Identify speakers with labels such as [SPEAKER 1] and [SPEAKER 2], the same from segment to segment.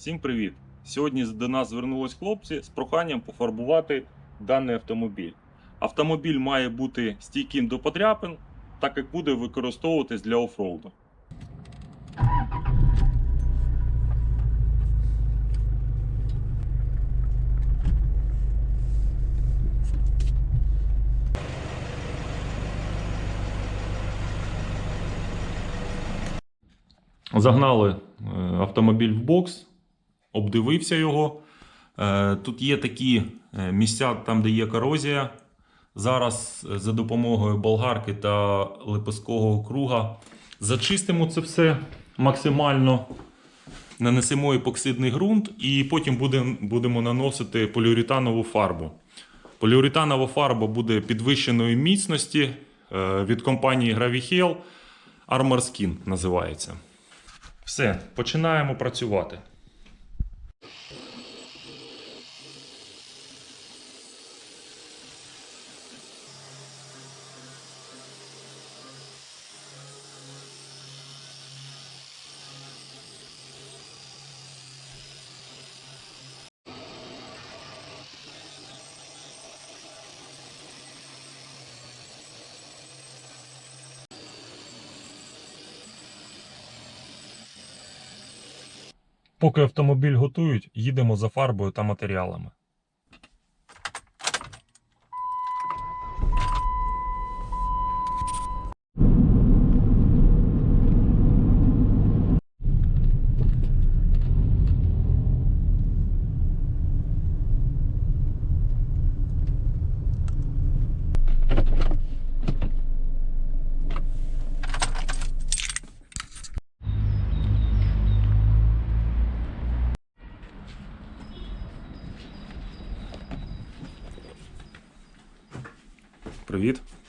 [SPEAKER 1] Всім привіт! Сьогодні до нас звернулись хлопці з проханням пофарбувати даний автомобіль. Автомобіль має бути стійким до подряпин, так як буде використовуватись для офроуду. Загнали е, автомобіль в бокс, обдивився його. Е, Тут є такі е, місця, там, де є корозія. Зараз е, за допомогою болгарки та лепесткового круга зачистимо це все максимально. Нанесемо епоксидний ґрунт і потім будемо наносити поліуретанову фарбу. Поліуретанова фарба буде підвищеної міцності від компанії Gravihel Armor Skin називається. Все, починаємо працювати. Поки автомобіль готують, їдемо за фарбою та матеріалами.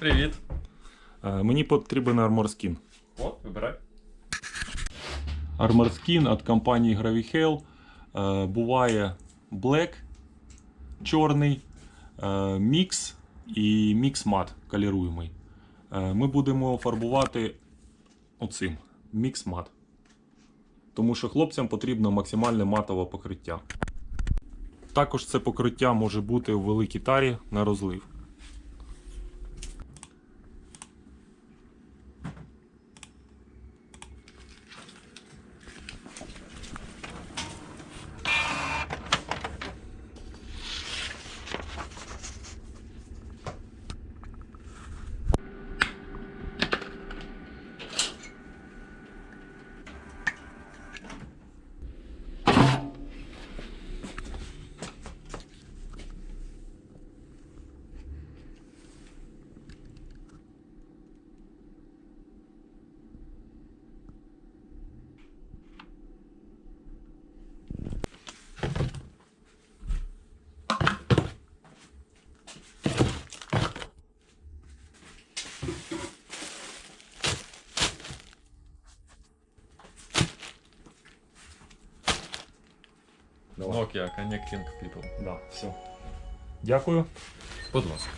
[SPEAKER 1] Привіт. Е, Мені потрібен Armor Skin.
[SPEAKER 2] О, вибирай.
[SPEAKER 1] Armor Skin від компанії Gravihel. Е, Буває Black, чорний, е, Mix і Mix Matte каліруємий. Е, Ми будемо фарбувати оцим Mix Matte. Тому що хлопцям потрібно максимальне матове покриття. Також це покриття може бути у великій тарі на розлив.
[SPEAKER 2] Nokia Connecting People.
[SPEAKER 1] Да, все. Дякую.
[SPEAKER 2] Будь ласка.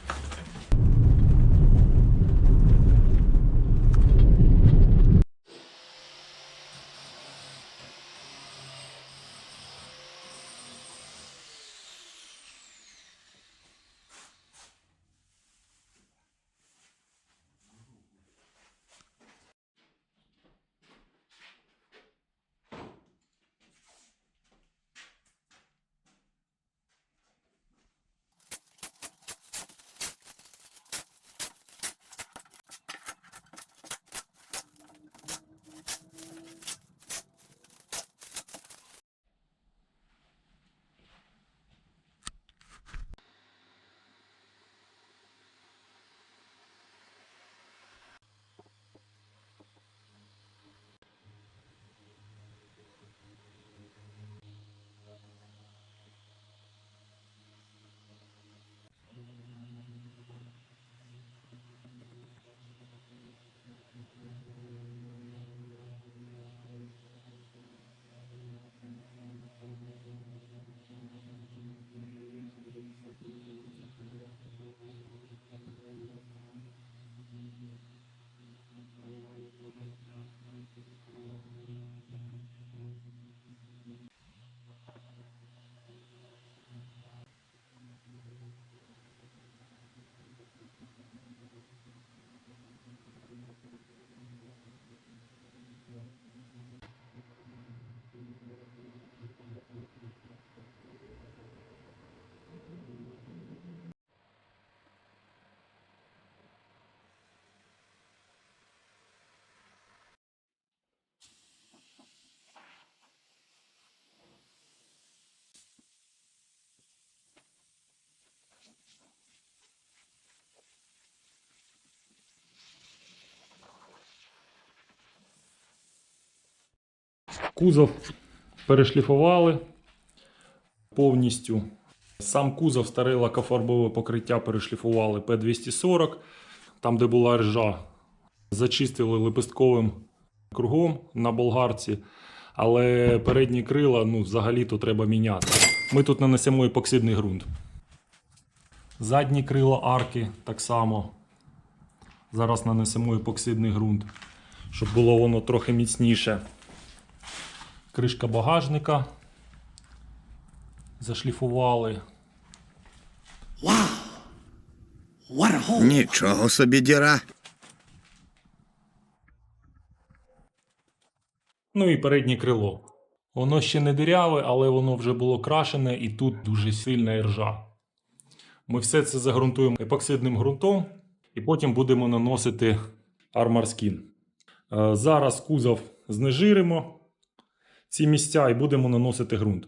[SPEAKER 1] Кузов перешліфували повністю. Сам кузов старе лакофарбове покриття перешліфували П240, там, де була ржа, зачистили лепестковим кругом на болгарці, але передні крила ну, взагалі-то треба міняти. Ми тут нанесемо епоксидний ґрунт. Задні крила арки так само. Зараз нанесемо епоксидний ґрунт, щоб було воно трохи міцніше. Кришка багажника. Зашліфували.
[SPEAKER 3] Нічого собі діра.
[SPEAKER 1] Ну і переднє крило. Воно ще не диряве, але воно вже було крашене і тут дуже сильна іржа. Ми все це загрунтуємо епоксидним ґрунтом і потім будемо наносити армарскін. Е, Зараз кузов знежиримо ці місця і будемо наносити ґрунт.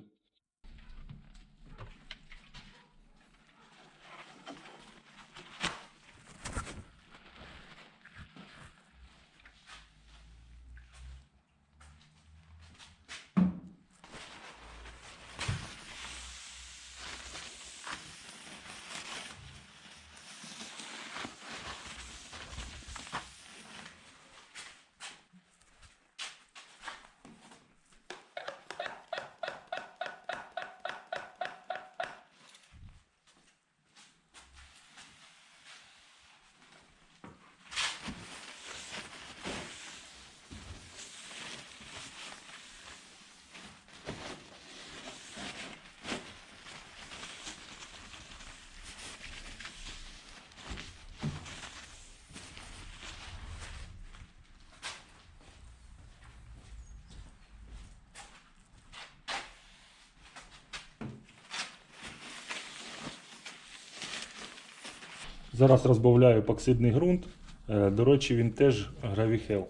[SPEAKER 1] Зараз розбавляю епоксидний ґрунт. Е, До речі, він теж гравіхел.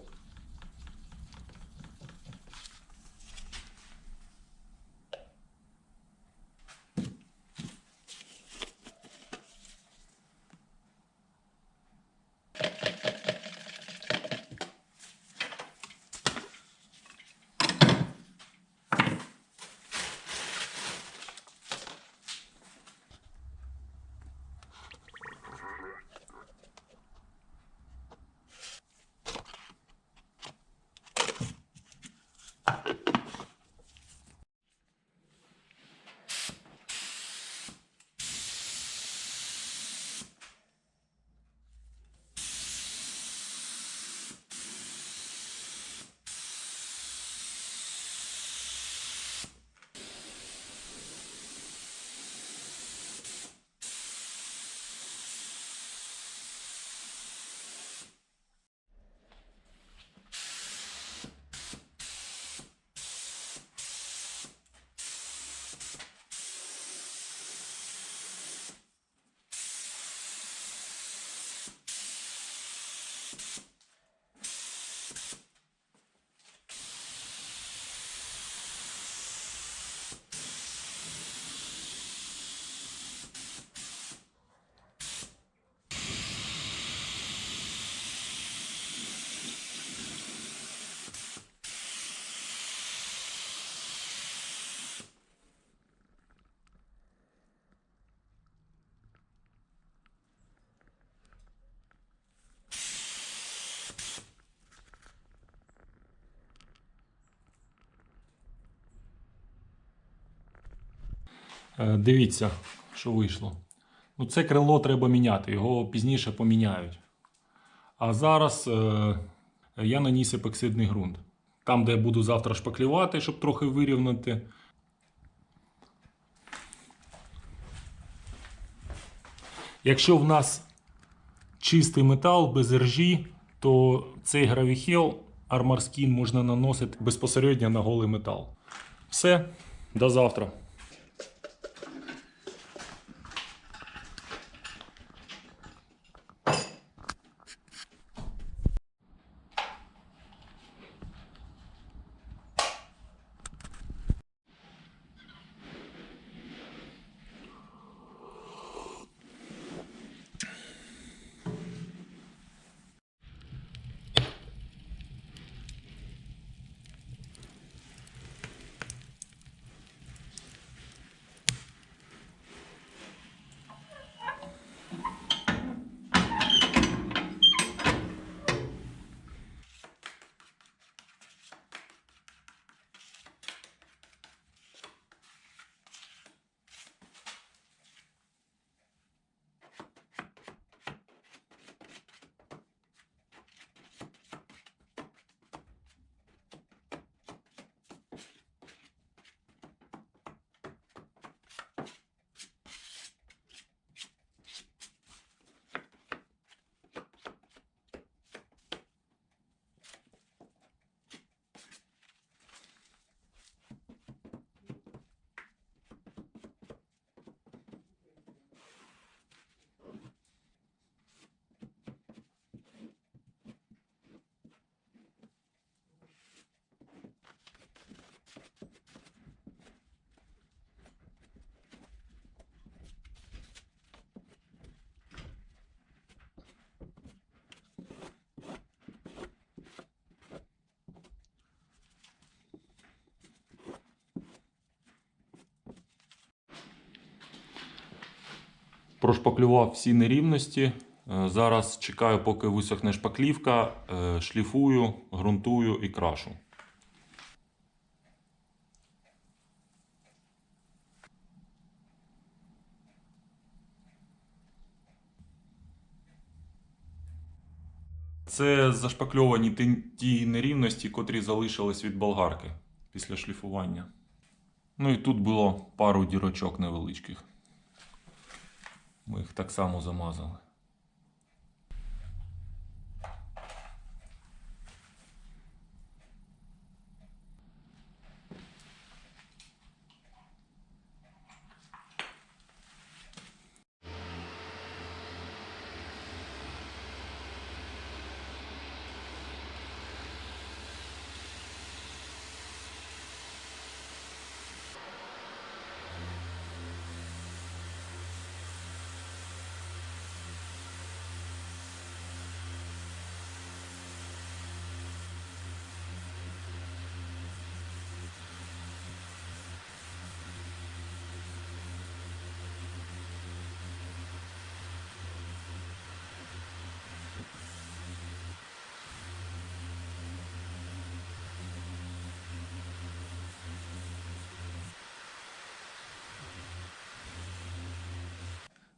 [SPEAKER 1] Дивіться, що вийшло. Ну, це крило треба міняти, його пізніше поміняють. А зараз е, я наніс епоксидний ґрунт. Там, де я буду завтра шпаклювати, щоб трохи вирівняти. Якщо в нас чистий метал без ржі, то цей гравіхел армарскін можна наносити безпосередньо на голий метал. Все, до завтра. Прошпаклював всі нерівності. Е, Зараз чекаю, поки висохне шпаклівка, е, шліфую, ґрунтую і крашу. Це зашпакльовані ті- ті нерівності, котрі залишились від болгарки після шліфування. Ну і тут було пару дірочок невеличких. Ми їх так само замазали.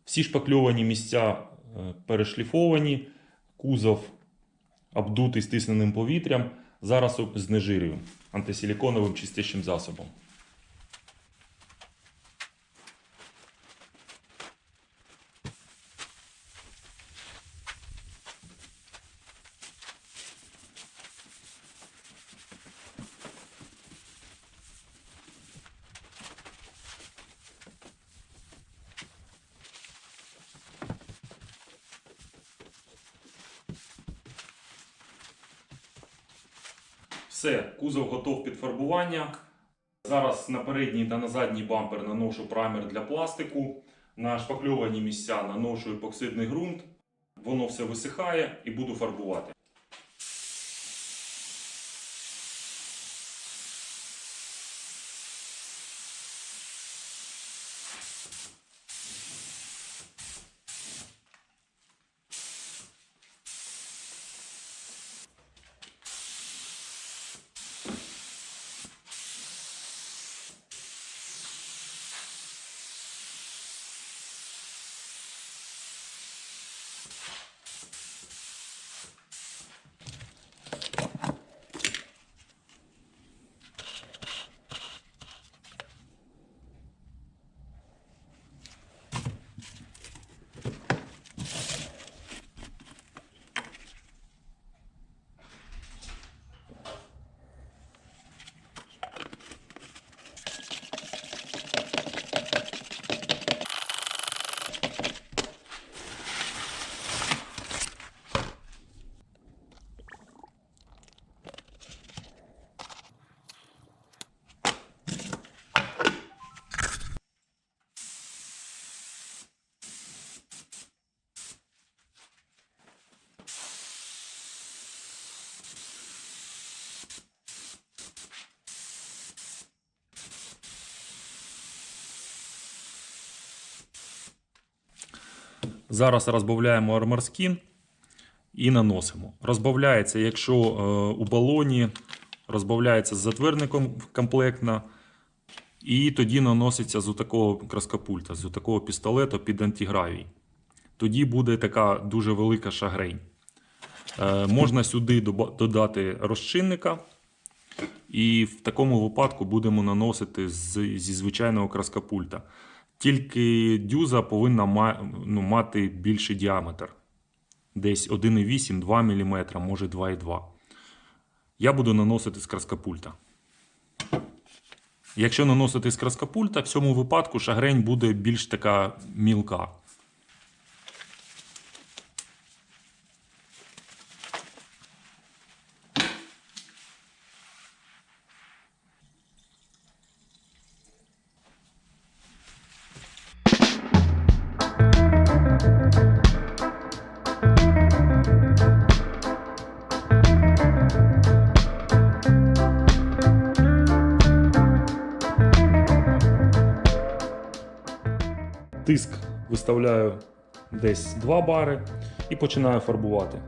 [SPEAKER 1] Всі шпакльовані місця е, перешліфовані, кузов обдутий стисненим повітрям. Зараз знежирюю антисиліконовим чистящим засобом. Все, кузов готов під фарбування. Зараз на передній та на задній бампер наношу праймер для пластику. На шпакльовані місця наношу епоксидний ґрунт. Воно все висихає і буду фарбувати. Зараз розбавляємо Armor і наносимо. Розбавляється, якщо е, у балоні розбавляється з затвердником комплектно, і тоді наноситься з такого краскопульта, з такого пістолету під антигравій. Тоді буде така дуже велика шагрень. Е, можна сюди додати розчинника, і в такому випадку будемо наносити з, зі звичайного краскопульта. Тільки дюза повинна ну, мати більший діаметр. Десь 1,8-2 мм, може 2,2. Я буду наносити з краскопульта. Якщо наносити з краскопульта, в цьому випадку шагрень буде більш така мілка. Десь 2 бари і починаю фарбувати.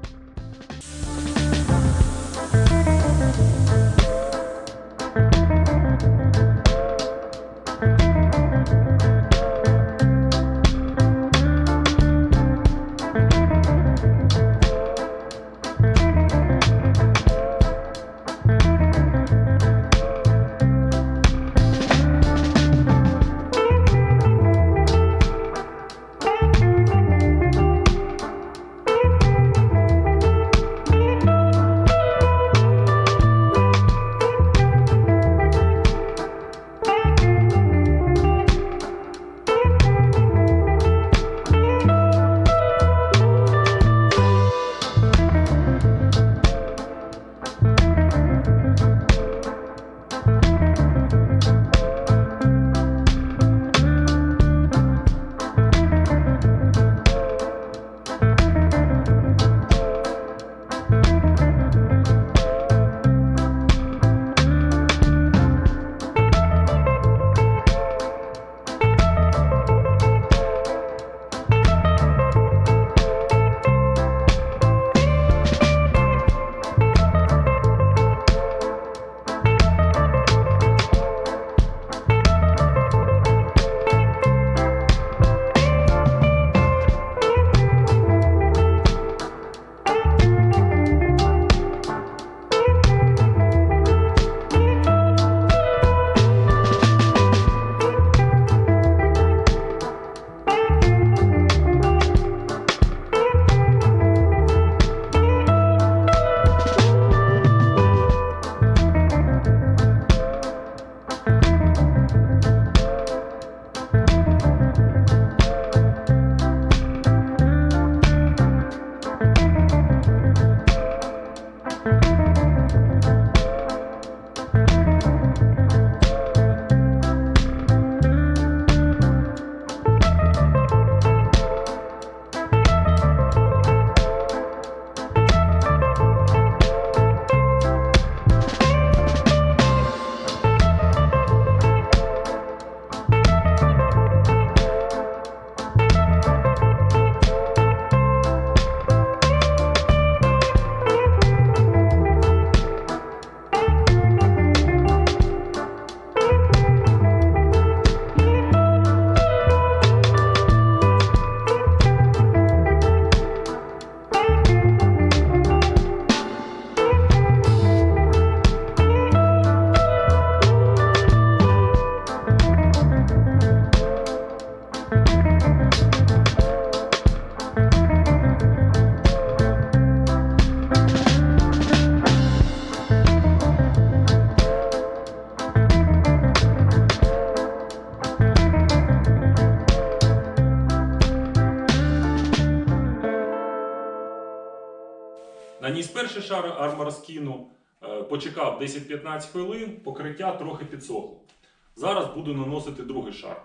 [SPEAKER 1] Перший шар армор скіну, е, почекав 10-15 хвилин, покриття трохи підсохло. Зараз буду наносити другий шар.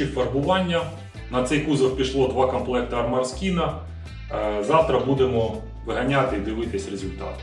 [SPEAKER 1] Закінчив фарбування. На цей кузов пішло два комплекти Armor Skin. Завтра будемо виганяти і дивитись результат.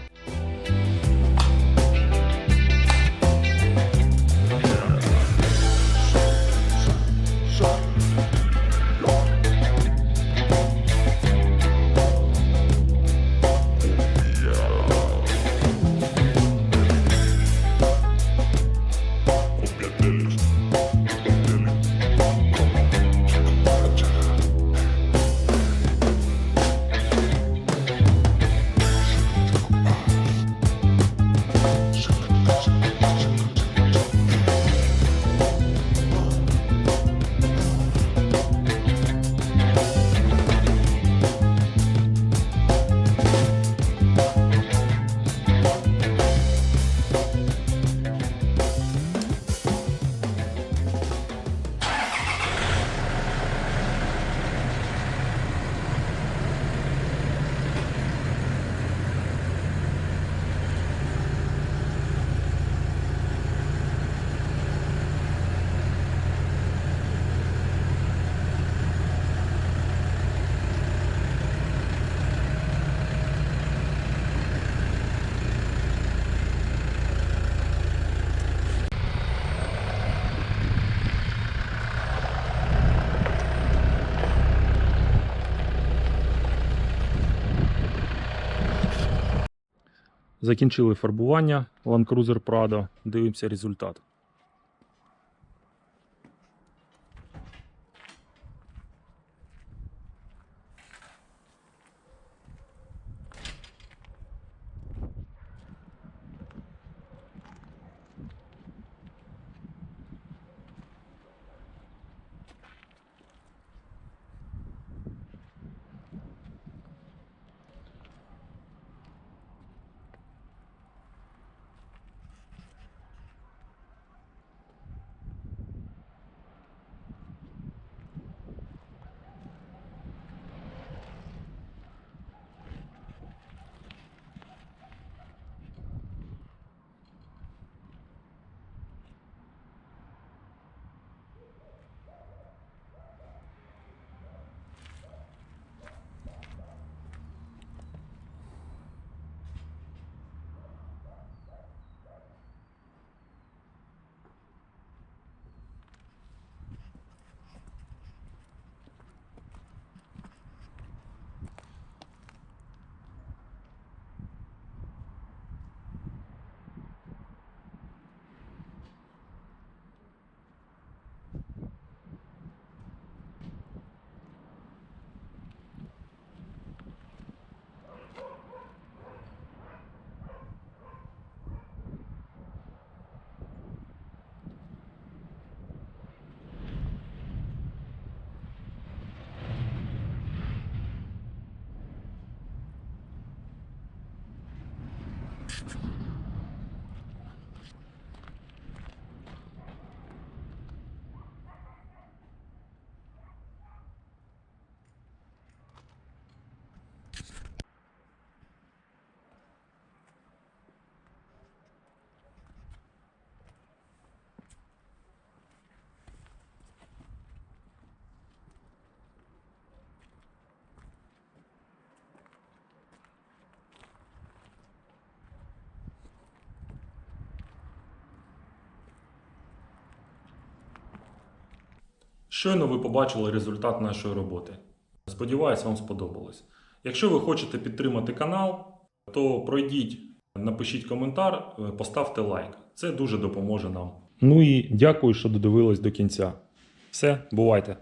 [SPEAKER 1] Закінчили фарбування Land Cruiser Prado. Дивимося результат. Щойно ви побачили результат нашої роботи. Сподіваюсь, вам сподобалось. Якщо ви хочете підтримати канал, то пройдіть, напишіть коментар, е, поставте лайк. Це дуже допоможе нам. Ну і дякую, що додивились до кінця. Все, бувайте!